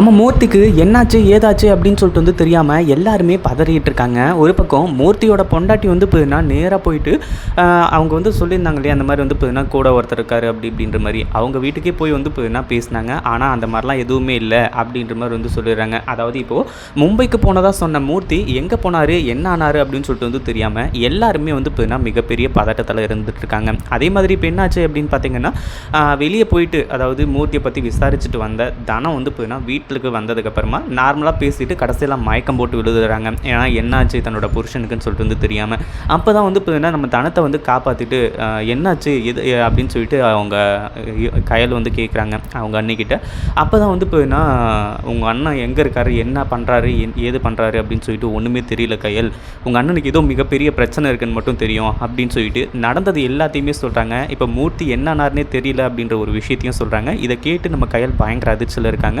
நம்ம மூர்த்திக்கு என்னாச்சு ஏதாச்சு அப்படின்னு சொல்லிட்டு வந்து தெரியாமல் எல்லாருமே பதறிட்டு இருக்காங்க ஒரு பக்கம் மூர்த்தியோட பொண்டாட்டி வந்து போதுனா நேராக போயிட்டு அவங்க வந்து சொல்லியிருந்தாங்க இல்லையா அந்த மாதிரி வந்து போதுனா கூட ஒருத்தர் இருக்காரு அப்படி இப்படின்ற மாதிரி. அவங்க வீட்டுக்கே போய் வந்து போதுனா பேசினாங்க. ஆனால் அந்த மாதிரிலாம் எதுவுமே இல்லை அப்படின்ற மாதிரி வந்து சொல்லிடுறாங்க. அதாவது இப்போது மும்பைக்கு போனதாக சொன்ன மூர்த்தி எங்கே போனார் என்ன ஆனார் அப்படின்னு சொல்லிட்டு வந்து தெரியாமல் எல்லாருமே வந்து போதுனா மிகப்பெரிய பதட்டத்தில் இருந்துட்டு இருக்காங்க அதே மாதிரி இப்போ என்னாச்சு அப்படின்னு பார்த்தீங்கன்னா வெளியே போயிட்டு அதாவது மூர்த்தியை பற்றி விசாரிச்சுட்டு வந்த தனம் வந்து போதுனா ஹாஸ்பிட்டலுக்கு வந்ததுக்கப்புறமா நார்மலாக பேசிட்டு கடைசியில் மயக்கம் போட்டு விழுதுறாங்க. ஏன்னா என்னாச்சு தன்னோட புருஷனுக்குன்னு சொல்லிட்டு வந்து தெரியாமல் அப்போ தான் வந்து பார்த்தீங்கன்னா நம்ம தனத்தை வந்து காப்பாற்றிட்டு என்னாச்சு எது அப்படின்னு சொல்லிட்டு அவங்க கையில் வந்து கேட்குறாங்க அவங்க அண்ணிக்கிட்ட. அப்போ தான் வந்து போதுனா உங்கள் அண்ணன் எங்கே இருக்காரு என்ன பண்ணுறாரு ஏது பண்ணுறாரு அப்படின்னு சொல்லிட்டு ஒன்றுமே தெரியல கையல். உங்கள் அண்ணனுக்கு ஏதோ மிகப்பெரிய பிரச்சனை இருக்குன்னு மட்டும் தெரியும் அப்படின்னு சொல்லிட்டு நடந்தது எல்லாத்தையுமே சொல்கிறாங்க இப்போ மூர்த்தி என்னன்னாருனே தெரியல அப்படின்ற ஒரு விஷயத்தையும் சொல்கிறாங்க இதை கேட்டு நம்ம கையல் பயங்கர அதிர்ச்சியில் இருக்காங்க.